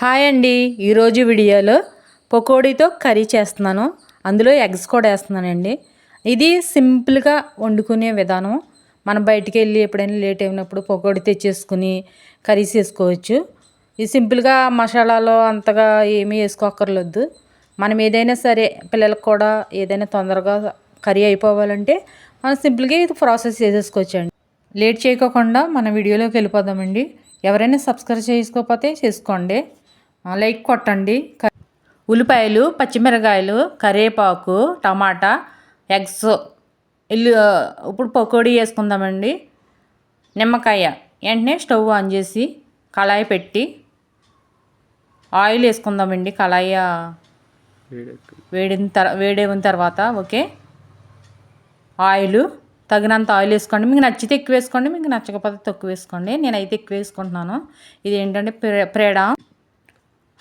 Hi అండి. ఈరోజు వీడియోలో పకోడీతో కర్రీ చేస్తున్నాను. అందులో ఎగ్స్ కూడా వేస్తున్నానండి. ఇది సింపుల్గా వండుకునే విధానం. మనం బయటికి వెళ్ళి ఎప్పుడైనా లేట్ అయినప్పుడు పకోడీ తెచ్చేసుకుని కర్రీస్ వేసుకోవచ్చు ఇది సింపుల్గా మసాలాలో అంతగా ఏమీ వేసుకోక్కర్లేదు. మనం ఏదైనా సరే పిల్లలకు కూడా ఏదైనా తొందరగా కర్రీ అయిపోవాలంటే మనం సింపుల్గా ఇది ప్రాసెస్ చేసేసుకోవచ్చండి. లేట్ చేయకోకుండా మన వీడియోలోకి వెళ్ళిపోదామండి. ఎవరైనా సబ్స్క్రైబ్ చేసుకోకపోతే చేసుకోండి. లైక్ కొట్టండి. ఉల్లిపాయలు పచ్చిమిరకాయలు కరివేపాకు టమాటా ఎగ్స్ ఇల్లు ఇప్పుడు పకోడీ వేసుకుందామండి నిమ్మకాయ వెంటనే స్టవ్ ఆన్ చేసి కళాయి పెట్టి ఆయిల్ వేసుకుందామండి. కళాయి వేడిన తర్ వేడైన తర్వాత ఓకే? ఆయిల్ తగినంత ఆయిల్ వేసుకోండి. మీకు నచ్చితే ఎక్కువ వేసుకోండి మీకు నచ్చకపోతే తక్కువ వేసుకోండి. నేనైతే ఎక్కువ వేసుకుంటున్నాను. ఇది ఏంటంటే ప్రే ప్రేడ.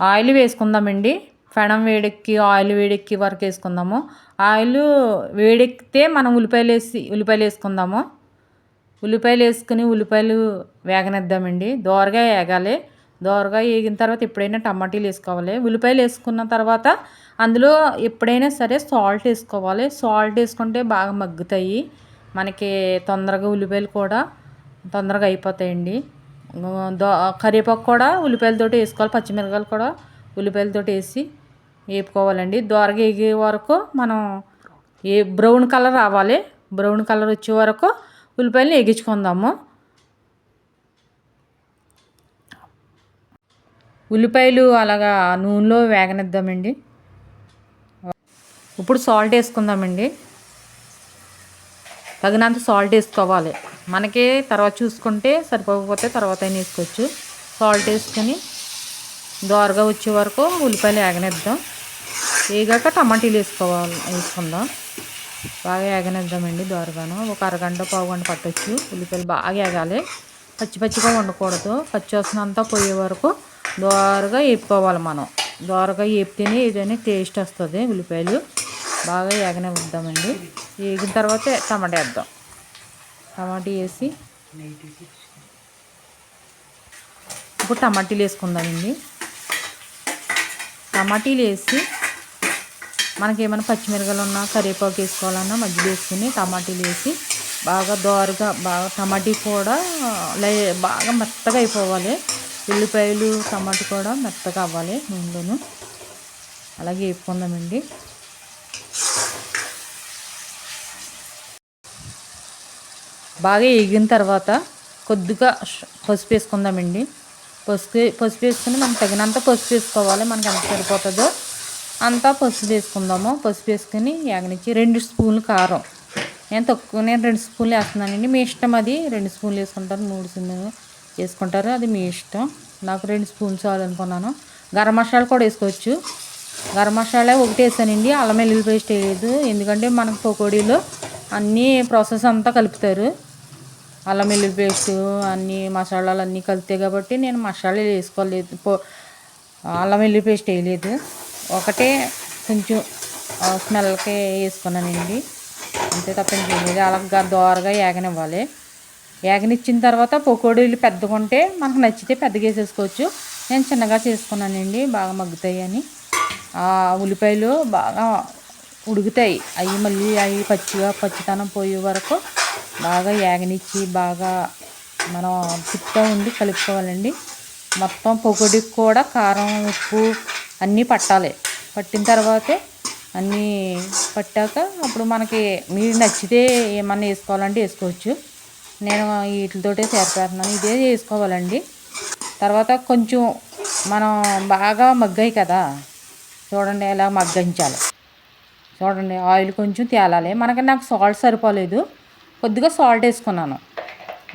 ఆయిల్ వేసుకుందామండి. పెనం వేడెక్కి ఆయిల్ వేడెక్కి వరకు వేసుకుందాము. ఆయిల్ వేడెక్కితే మనం ఉల్లిపాయలు వేసి ఉల్లిపాయలు వేసుకుందాము. ఉల్లిపాయలు వేసుకుని ఉల్లిపాయలు వేగనిద్దామండి. దోరగా వేగాలి. దోరగా వేగిన తర్వాత ఎప్పుడైనా టమాటీలు వేసుకోవాలి. ఉల్లిపాయలు వేసుకున్న తర్వాత అందులో ఎప్పుడైనా సరే సాల్ట్ వేసుకోవాలి. సాల్ట్ వేసుకుంటే బాగా మగ్గుతాయి. మనకి తొందరగా ఉల్లిపాయలు కూడా తొందరగా అయిపోతాయండి. కరివేపాకు కూడా ఉల్లిపాయలతోటి వేసుకోవాలి పచ్చిమిరపకాయలు కూడా ఉల్లిపాయలతోటి వేసి వేపుకోవాలండి. దోరగా ఎగే వరకు మనం ఏ బ్రౌన్ కలర్ రావాలి బ్రౌన్ కలర్ వచ్చే వరకు ఉల్లిపాయలు వేగించుకుందాము. ఉల్లిపాయలు అలాగా నూనెలో వేగనిద్దామండి. ఇప్పుడు సాల్ట్ వేసుకుందామండి. తగినంత సాల్ట్ వేసుకోవాలి. మనకి తర్వాత చూసుకుంటే సరిపోకపోతే తర్వాత అయినా వేసుకోవచ్చు. సాల్ట్ వేసుకొని దోరగా వచ్చే వరకు ఉల్లిపాయలు ఏగనిద్దాం వేగాక టమాటీలు వేసుకోవాలి వేసుకుందాం. బాగా ఏగనిద్దామండి దోరగాను. ఒక అరగంట పావు గంట పట్టొచ్చు. ఉల్లిపాయలు బాగా వేగాలి. పచ్చి పచ్చిగా వండకూడదు. పచ్చి వాసన అంతా పోయే వరకు దోరగా వేపుకోవాలి మనం. దోరగా వేపితేనే ఏదైనా టేస్ట్ వస్తుంది ఉల్లిపాయలు. బాగా వేగనిద్దామండి. వేగిన తర్వాత టమాటా వేద్దాం. టమాటా వేసి ఇప్పుడు టమాటీలు వేసుకుందామండి టమాటీలు వేసి మనకి ఏమైనా ఉన్నా కరివేపాకు వేసుకోవాలన్నా మధ్యలో వేసుకుని టమాటీలు వేసి బాగా దోరగా బాగా టమాటీ కూడా లై బాగా మెత్తగా అయిపోవాలి. ఉల్లిపాయలు టమాటా కూడా మెత్తగా అవ్వాలి నూనెలోను. అలాగే వేపుకుందామండి. బాగా ఎగిన తర్వాత కొద్దిగా పసుపు వేసుకుందామండి. పసుపు పసుపు వేసుకుని మనం తగినంత పసుపు వేసుకోవాలి మనకి ఎంత సరిపోతుందో అంతా పసుపు వేసుకుందాము. పసుపు వేసుకుని యాగనిచ్చి రెండు స్పూన్లు కారం. నేను తక్కువ నేను రెండు స్పూన్లు వేస్తున్నానండి. మీ ఇష్టం అది. రెండు స్పూన్లు వేసుకుంటారు మూడు స్పూన్లు వేసుకుంటారు. అది మీ ఇష్టం. నాకు రెండు స్పూన్స్ చాలు అనుకున్నాను. గరం మసాలా కూడా వేసుకోవచ్చు. గరం మసాలా ఒకటి వేసానండి. అల్లం వెల్లుల్లి పేస్ట్ వేయలేదు. ఎందుకంటే మనకు పకోడీలో అన్నీ ప్రాసెస్ అంతా కలుపుతారు. అల్లం వెల్లుల్లి పేస్ట్ అన్ని మసాలాలు అన్నీ కలుతాయి కాబట్టి నేను మసాలాలు వేసుకోలేదు. పో- అల్లం వెల్లుల్లి పేస్ట్ వేయలేదు. ఒకటే కొంచెం స్మెల్కే స్మెల్కి వేసుకున్నానండి. అంతే తప్పని చేయలేదు లేదు. అలా దోరగా ఏగనివ్వాలి. ఏగనిచ్చిన తర్వాత పకోడీలు పెద్దగా ఉంటే మనకు నచ్చితే పెద్దగా వేసేసుకోవచ్చు. నేను చిన్నగా చేసుకున్నానండి బాగా మగ్గుతాయి అని ఆ ఉల్లిపాయలు బాగా ఉడుకుతాయి. అవి మళ్ళీ అవి పచ్చిగా పచ్చితనం పోయే వరకు బాగా ఏగనిచ్చి బాగా మనం తిప్పుతూ ఉండి కలుపుకోవాలండి. మొత్తం పొగడికి కూడా కారం ఉప్పు అన్నీ పట్టాలి. పట్టిన తర్వాతే అన్నీ పట్టాక అప్పుడు మనకి మీరు నచ్చితే ఏమన్నా వేసుకోవాలంటే వేసుకోవచ్చు. నేను వీటితోటే చేరుతున్నాను ఇదే వేసుకోవాలండి. తర్వాత కొంచెం మనం బాగా మగ్గాయి కదా. చూడండి ఎలా మగ్గించాలి చూడండి ఆయిల్ కొంచెం తేలాలి. మనకి నాకు సాల్ట్ సరిపోలేదు. కొద్దిగా సాల్ట్ వేసుకున్నాను.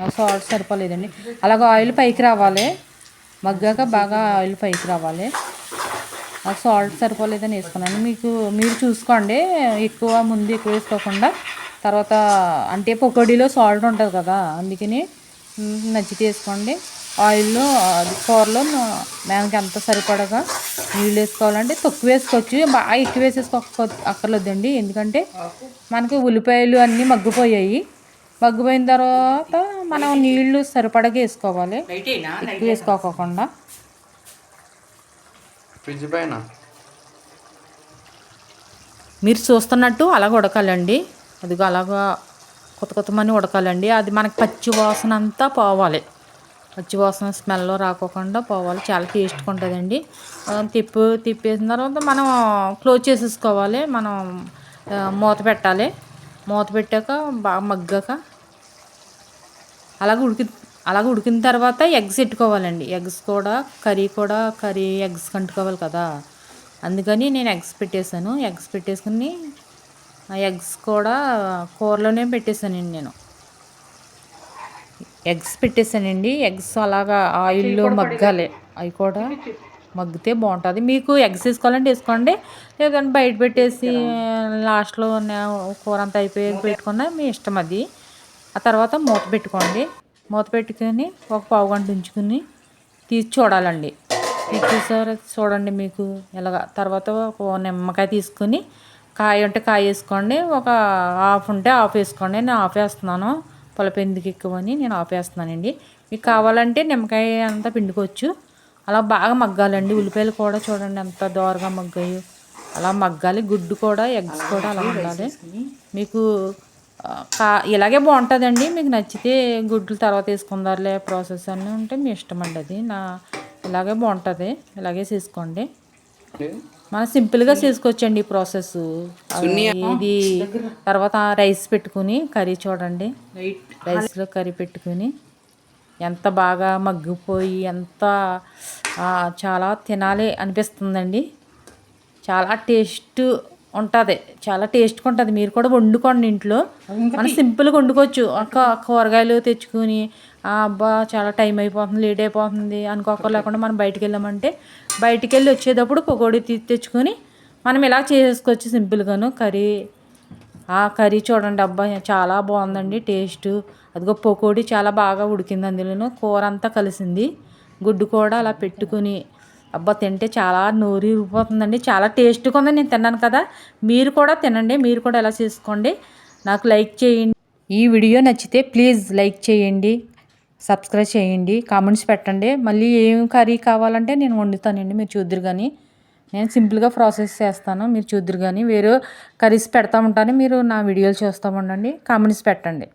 నాకు సాల్ట్ సరిపోలేదండి. అలాగే ఆయిల్ పైకి రావాలి. మగ్గాక బాగా ఆయిల్ పైకి రావాలి. నాకు సాల్ట్ సరిపోలేదని వేసుకున్నాను. మీకు మీరు చూసుకోండి. ఎక్కువ ముందు ఎక్కువ వేసుకోకుండా తర్వాత అంటే పకోడీలో సాల్ట్ ఉంటుంది కదా అందుకని నచ్చితే వేసుకోండి. ఆయిల్లో అది కూరలో మనకి ఎంత సరిపడగా నీళ్ళు వేసుకోవాలంటే తక్కువ వేసుకోవచ్చు. బాగా ఎక్కువ వేసేసుకో అక్కర్లేదండి. ఎందుకంటే మనకి ఉల్లిపాయలు అన్నీ మగ్గిపోయాయి. మగ్గిపోయిన తర్వాత మనం నీళ్ళు సరిపడగా వేసుకోవాలి. ఎక్కువ వేసుకోకుండా ఫ్రిడ్జ్ పైన. మీరు చూస్తున్నట్టు అలాగ ఉడకాలండి. అదిగో అలాగా కొత్త కొత్తమని ఉడకాలండి. అది మనకి పచ్చి వాసన అంతా పోవాలి. వచ్చి వాసన స్మెల్ రాకోకుండా పోవాలి. చాలా టేస్ట్గా ఉంటుందండి. తిప్పు తిప్పేసిన తర్వాత మనం క్లోజ్ చేసేసుకోవాలి. మనం మూత పెట్టాలి. మూత పెట్టాక బాగా మగ్గాక అలాగ ఉడికి అలాగ ఉడికిన తర్వాత ఎగ్స్ పెట్టుకోవాలండి ఎగ్స్ కూడా కర్రీ కూడా కర్రీ ఎగ్స్ కంటుకోవాలి కదా. అందుకని నేను ఎగ్స్ పెట్టేశాను. ఎగ్స్ పెట్టేసుకుని ఆ ఎగ్స్ కూడా కూరలోనే పెట్టేశానండి నేను. ఎగ్స్ పెట్టేశానండి ఎగ్స్ అలాగా ఆయిల్లో మగ్గాలి. అవి కూడా మగ్గితే బాగుంటుంది. మీకు ఎగ్స్ వేసుకోవాలంటే వేసుకోండి. లేదంటే బయట పెట్టేసి లాస్ట్లో కూర అంతా అయిపోయి పెట్టుకున్నా మీ ఇష్టం అది. ఆ తర్వాత మూత పెట్టుకోండి. మూత పెట్టుకొని ఒక పావు గంట ఉంచుకుని తీసి చూడాలండి. తీసి చూసారు? చూడండి మీకు ఇలాగ తర్వాత ఒక నిమ్మకాయ తీసుకుని కాయ ఉంటే కాయ వేసుకోండి. ఒక హాఫ్ ఉంటే హాఫ్ వేసుకోండి. నేను హాఫ్ వేస్తున్నాను. పులప ఎందుకు ఎక్కువని నేను ఆపేస్తున్నానండి. మీకు కావాలంటే నిమ్మకాయ అంతా పిండుకోవచ్చు. అలా బాగా మగ్గాలండి. ఉల్లిపాయలు కూడా చూడండి ఎంత దోరగా మగ్గాయి. అలా మగ్గాలి. గుడ్డు కూడా ఎగ్స్ కూడా అలా ఉండాలి. మీకు కా ఇలాగే బాగుంటుందండి. మీకు నచ్చితే గుడ్లు తర్వాత వేసుకుందారులే ప్రాసెస్ అన్నీ ఉంటే మీ ఇష్టం అండి అది. నా ఇలాగే బాగుంటుంది. ఇలాగే చేసుకోండి. మనం సింపుల్గా చేసుకోవచ్చండి ఈ ప్రాసెస్ ఇది తర్వాత రైస్ పెట్టుకుని కర్రీ చూడండి. రైస్లో కర్రీ పెట్టుకుని ఎంత బాగా మగ్గిపోయి ఎంత చాలా తినాలి అనిపిస్తుందండి. చాలా టేస్ట్ ఉంటుంది. చాలా టేస్ట్గా ఉంటుంది. మీరు కూడా వండుకోండి ఇంట్లో. మనం సింపుల్గా వండుకోవచ్చు. ఒక కూరగాయలు తెచ్చుకుని "ఆ, అబ్బా చాలా టైం అయిపోతుంది లేట్ అయిపోతుంది అనుకోక లేకుండా మనం బయటికి వెళ్ళామంటే బయటికి వెళ్ళి వచ్చేటప్పుడు పకోడీ తీ తెచ్చుకొని మనం ఇలా చేసుకోవచ్చు సింపుల్గాను కర్రీ ఆ కర్రీ చూడండి అబ్బా చాలా బాగుందండి టేస్ట్ అదిగో పకోడీ చాలా బాగా ఉడికింది అందులోను. కూర అంతా కలిసింది. గుడ్డు కూడా అలా పెట్టుకుని అబ్బా తింటే చాలా నోరు ఊరిపోతుందండి. చాలా టేస్ట్గా ఉందని నేను తిన్నాను కదా. మీరు కూడా తినండి. మీరు కూడా ఎలా చేసుకోండి. నాకు లైక్ చేయండి. ఈ వీడియో నచ్చితే ప్లీజ్ లైక్ చేయండి. సబ్స్క్రైబ్ చేయండి. కామెంట్స్ పెట్టండి. మళ్ళీ ఏం కర్రీ కావాలంటే నేను వండుతానండి. మీరు చూద్దరు కానీ నేను సింపుల్గా ప్రాసెస్ చేస్తాను. మీరు చూద్దరు కానీ వేరే కర్రీస్ పెడతా ఉంటాను. మీరు నా వీడియోలు చూస్తూ ఉండండి. కామెంట్స్ పెట్టండి.